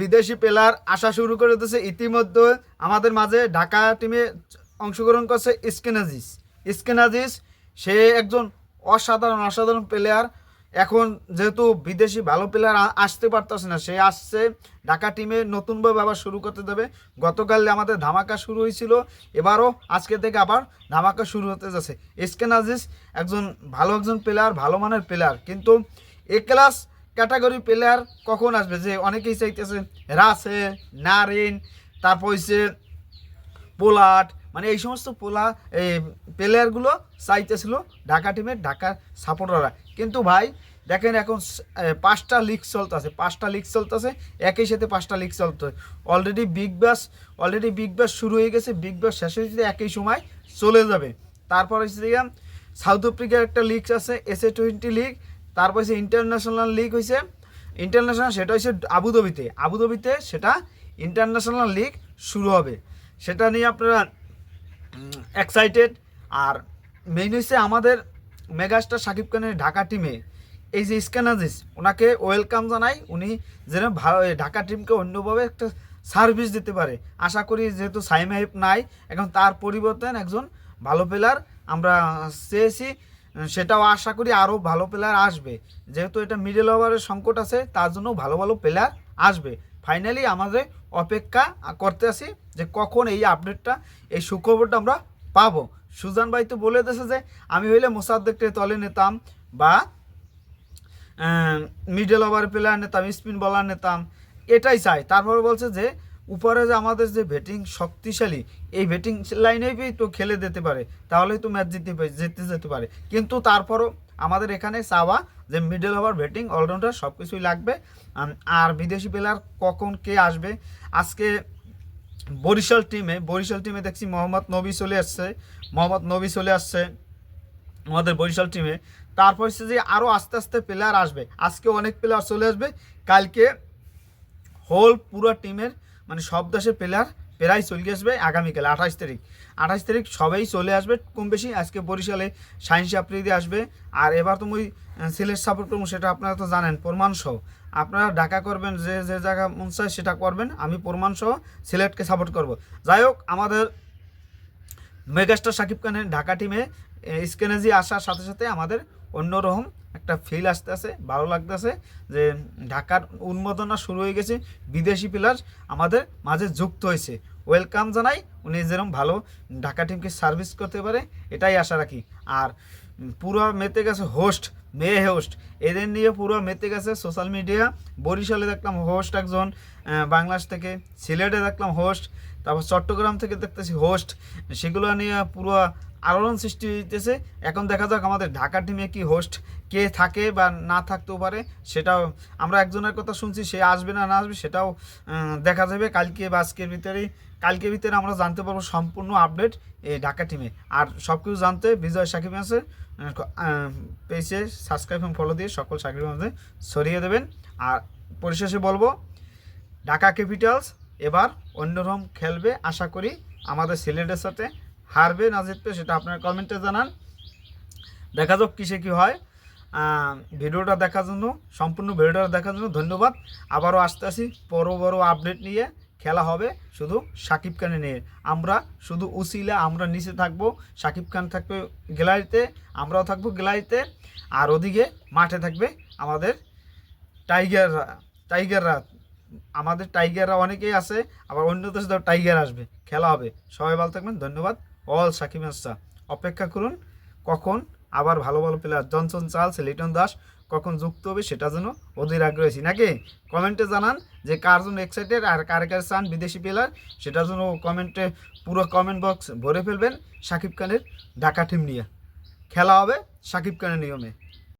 বিদেশি প্লেয়ার আসা শুরু করে দিয়েছে ইতিমধ্যে আমাদের মাঝে ঢাকা টিমে অংশগ্রহণ করছে ইস্কেনাজিস ইস্কেনাজিস সে একজন অসাধারণ অসাধারণ প্লেয়ার। এখন যেহেতু বিদেশি ভালো প্লেয়ার আসতে পারতেছে না, সে আসছে। ঢাকা টিমে নতুনভাবে আবার শুরু করতে দেবে। গতকাল আমাদের ধামাকা শুরু হয়েছিল। এবারও আজকে থেকে আবার ধামাকা শুরু হতে যাচ্ছে। ইস্কেনাজিস একজন ভালো একজন প্লেয়ার, ভালো মানের প্লেয়ার। কিন্তু এ ক্লাস ক্যাটাগরি প্লেয়ার কখন আসবে? যে অনেকেই চাইতেছে রাসে নারিন, তারপর হচ্ছে পোলাট মানে এই সমস্ত পোলা, এই প্লেয়ারগুলো চাইতেছিল ঢাকা টিমের ঢাকার সাপোর্টাররা কিন্তু ভাই, দেখেন এখন পাঁচটা লিগ চলতেছে, পাঁচটা লিগ চলতেছে, একই সাথে পাঁচটা লিগ চলতে already big bash already big bash শুরু হয়ে গেছে বিগ ব্যাস শেষ হয়ে একই সময় চলে যাবে। তারপর হচ্ছে সাউথ আফ্রিকার একটা লিগ আছে এস এ টোয়েন্টি লিগ তারপর হচ্ছে ইন্টারন্যাশনাল লিগ হয়েছে ইন্টারন্যাশনাল সেটা হচ্ছে আবুধাবিতে আবুধাবিতে সেটা ইন্টারন্যাশনাল লিগ শুরু হবে। সেটা নিয়ে আপনারা এক্সাইটেড আর মেইন হচ্ছে আমাদের মেগাস্টার সাকিব খানের ঢাকা টিমে এই যে স্ক্যানাজিস ওনাকে ওয়েলকাম জানাই। উনি যেন ভালো ঢাকা টিমকে অন্যভাবে একটা সার্ভিস দিতে পারে। আশা করি যেহেতু সাইম হাইপ নাই, এখন তার পরিবর্তন একজন ভালো প্লেয়ার আমরা চেয়েছি। সেটাও আশা করি আরও ভালো প্লেয়ার আসবে। যেহেতু এটা মিডল ওভারের সংকট আছে, তার জন্য ভালো ভালো প্লেয়ার আসবে। ফাইনালি আমাদের অপেক্ষা করতে আছি যে কখন এই আপডেটটা এই সুখবরটা আমরা পাবো। সুজান ভাই তো বলে দিয়েছে যে, আমি হইলে মোসাদ্দেককে তলে নিতাম বা মিডল ওভার প্লেয়ার নিতাম স্পিন বলার নিতাম, এটাই চাই। তারপরে বলছে যে উপরে যে আমাদের যে ব্যাটিং শক্তিশালী, এই ব্যাটিং লাইনেই তো খেলে দিতে পারে, তাহলেই তো ম্যাচ জিততে জিততে যেতে পারে। কিন্তু তারপরও আমাদের এখানে চাওয়া যে মিডল ওভার ব্যাটিং অলরাউন্ডার সব কিছুই লাগবে আর বিদেশি প্লেয়ার কখন কে আসবে? আজকে বরিশাল টিমে বরিশাল টিমে দেখছি মোহাম্মদ নবী চলে আসছে, মোহাম্মদ নবী চলে আসছে আমাদের বরিশাল টিমে তারপর হচ্ছে যে আরও আস্তে আস্তে প্লেয়ার আসবে, আজকে অনেক প্লেয়ার চলে আসবে, কালকে হোল পুরো টিমের মানে সব দেশের প্লেয়ার প্রায় চলে আসবে আগামীকাল, আঠাশ তারিখ। আঠাশ তারিখ সবাই চলে আসবে কম বেশি, আজকে বরিশালে সায়েন্স আপ্রিদি আসবে। আর এবার তুমি সিলেট সাপোর্ট করব সেটা আপনারা তো জানেন প্রমাণ সহ আপনারা ডাকা করবেন, যে যে জায়গা মন চায় সেটা করবেন, আমি প্রমাণ সহ সিলেটকে সাপোর্ট করব। যাই হোক, আমাদের মেগাস্টার শাকিব খানের ঢাকা টিমে স্কেনেজি আসার সাথে সাথে আমাদের অন্যরকম একটা ফিল আসতেছে, ভালো লাগতেছে যে ঢাকার উন্মোদনা শুরু হয়ে গেছে, বিদেশি প্লেয়ার আমাদের মাঝে যুক্ত হয়েছে। ওয়েলকাম জানাই, উনি যেরকম ভালো ঢাকা টিমকে সার্ভিস করতে পারে, এটাই আশা রাখি। আর পুরো মেতে গেছে হোস্ট মেয়ে হোস্ট এদের নিয়ে পুরো মেতে গেছে সোশ্যাল মিডিয়া বরিশালে দেখলাম হোস্ট একজন বাংলাদেশ থেকে। সিলেটে দেখলাম হোস্ট তারপর চট্টগ্রাম থেকে দেখতেছি হোস্ট সেগুলো নিয়ে পুরো আলোড়ন সৃষ্টি হইতেছে। এখন দেখা যাক আমাদের ঢাকা টিমে কি হোস্ট কে থাকে বা না থাকতেও পারে, সেটাও আমরা একজনের কথা শুনছি, সে আসবে না না আসবে সেটাও দেখা যাবে কালকে বা আজকের ভিতরেই কালকের ভিতরে আমরা জানতে পারব সম্পূর্ণ আপডেট এই ঢাকা টিমে। আর সব কিছু জানতে বিজয় সাকিব আছে পেজে সাবস্ক্রাইব এবং ফলো দিয়ে সকল সাকিবের মধ্যে ছড়িয়ে দেবেন। আর পরিশেষে বলব, ঢাকা ক্যাপিটালস এবার অন্যরকম খেলবে, আশা করি আমাদের সিলেটের সাথে। হারবে না জিতবে সেটা আপনার কমেন্টে জানান। দেখা যাক কিসে কি হয়। ভিডিওটা দেখার জন্য, সম্পূর্ণ ভিডিওটা দেখার জন্য ধন্যবাদ। আবারও আসতে আসি, বড় বড় আপডেট নিয়ে খেলা হবে শুধু সাকিব খানে নিয়ে। আমরা শুধু উসিলা আমরা নিচে থাকব, সাকিব খান থাকবে গ্যালারিতে, আমরাও থাকব গ্যালারিতে, আর ওদিকে মাঠে থাকবে আমাদের টাইগাররা টাইগাররা। আমাদের টাইগাররা অনেকেই আছে, আবার অন্য দেশে টাইগার আসবে, খেলা হবে। সবাই ভালো থাকবেন, ধন্যবাদ। অল সাকিব হাসা। অপেক্ষা করুন, কখন আবার ভালো ভালো player Johnson Charles, Liton Das, কখন যুক্ত হবে সেটা যেন অধীর আগ্রহী। নাকি কমেন্টে জানান যে কার জন্য এক্সাইটেড আর কার কার চান বিদেশি প্লেয়ার সেটা জন্য কমেন্টে পুরো কমেন্ট বক্স ভরে ফেলবেন সাকিব খানের ঢাকা টিম নিয়ে। খেলা হবে সাকিব খানের নিয়মে।